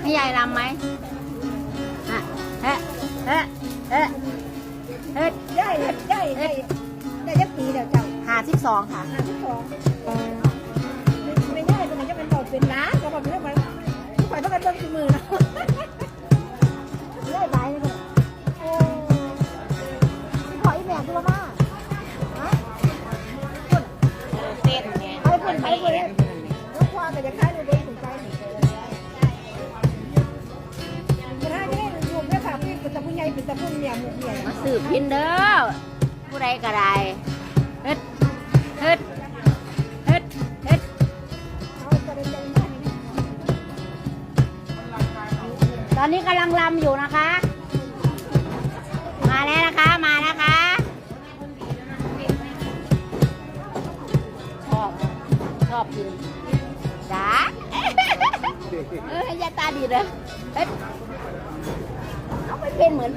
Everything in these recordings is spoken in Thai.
ให้ยายรำไหมอะเฮ้เฮ้เฮ้เฮ้ได้ได้ได้ได้ได้ยักปีเดี๋ยวเจ้าหาสิบสองค่ะห้าสิบสองไม่ได้ตรงไหนจะเป็นบอกเป็นน้าก็บอกเป็นเรื่องมันฝ่ายต้องการเบิ่งมือนะ เป็นตะพุ่งใหญ่เนี่ยหมุกเนี่ยมาสืบพินเด้อผู้ใดก็ได้เฮ็ดเฮ็ดเฮ็ดเฮ็ดเอาไปเลยใจมากตอนนี้กำลังรำอยู่นะคะ มาแล้วนะคะมานะคะชอบชอบกินจ้าเออให้ยาตาดีเลยเฮ้ย เอาไม่เป็นเหมือน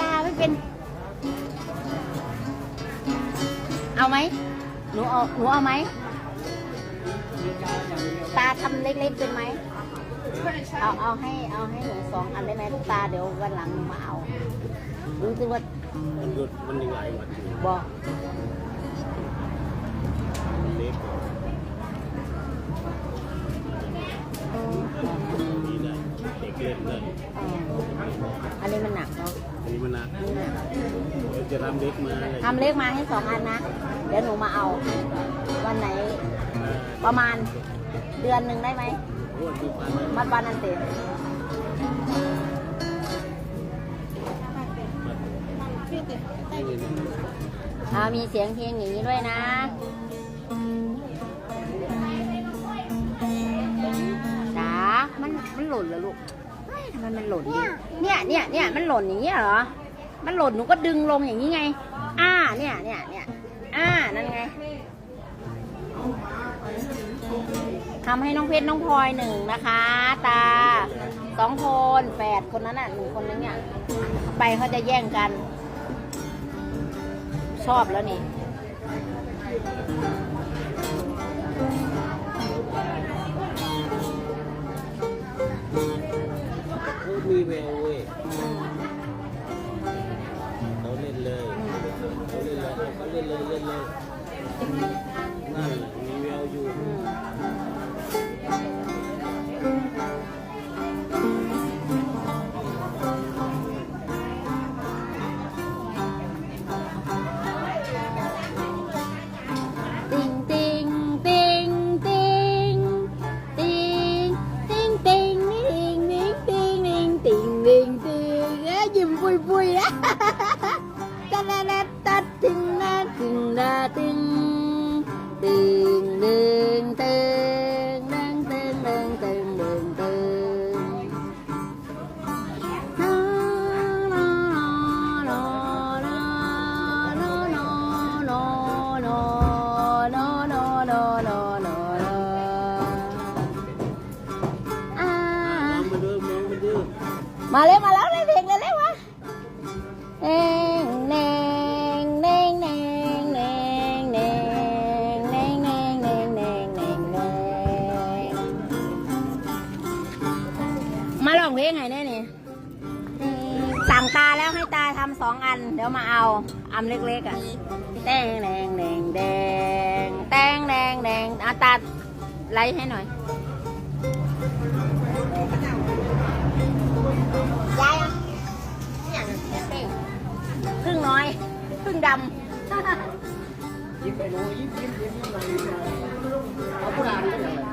ตาไม่เป็น เอาไหมหนูเอาหนูเอาไหมตาทำเล็กๆเป็นไหมเอาเอาให้เอาให้หนูสองอันได้ไหมลูกตาเดี๋ยววันหลังหนูมาเอารู้สึกว่ามันหยุดมันยังไงวันนี้บอกเล็ก เด็กเล่นได้เอออันนี้มันหนักเนาะอันนี้มันหนักมันหนักเดี๋ยวจะทำเล็กมาอะไรทำเล็กมาให้สองอันนะ เดี๋ยวหนูมาเอา วันไหน ประมาณเดือนหนึ่งได้ไหม โอ้ดูพันนะมัดวันนันเต็มเอามีเสียงเพลงอย่างนี้ด้วยนะ จ๋า มัน มันหล่นเหรอลูกเฮ้ย ทำไมมันหล่นดิเนี่ยเนี่ยเนี่ยมันหล่นอย่างนี้เหรอ มันหล่นหนูก็ดึงลงอย่างนี้ไง อ่า เนี่ยเนี่ยเนี่ยอ่า นั่นไงทำให้น้องเพชรน้องพลอยหนึ่งนะคะ ตาสองคนแปดคนนั้นอะหนึ่งคนนึงเนี่ยไปเขาจะแย่งกัน ชอบแล้วนี่ เขาเล่นเลยเขาเล่นเลยเขาเล่นเลยเล่นเลยนั่นแหละ tiền tiền tiền đang tiền đang tiền đường tiền Mà lên mà lên. มาลองเพลงไงแน่นี่สั่งตาแล้วให้ตาทำสองอัน เดี๋ยวมาเอาอำเล็กๆอะแดงแดงแดงแดงแดงแดงแดงอาตาไล่ให้หน่อยยายพึ่งน้อยพึ่งดำยิ้มไปโน้ยิ้มยิ้มยิ้มมาเอาผู้ดานก็ได้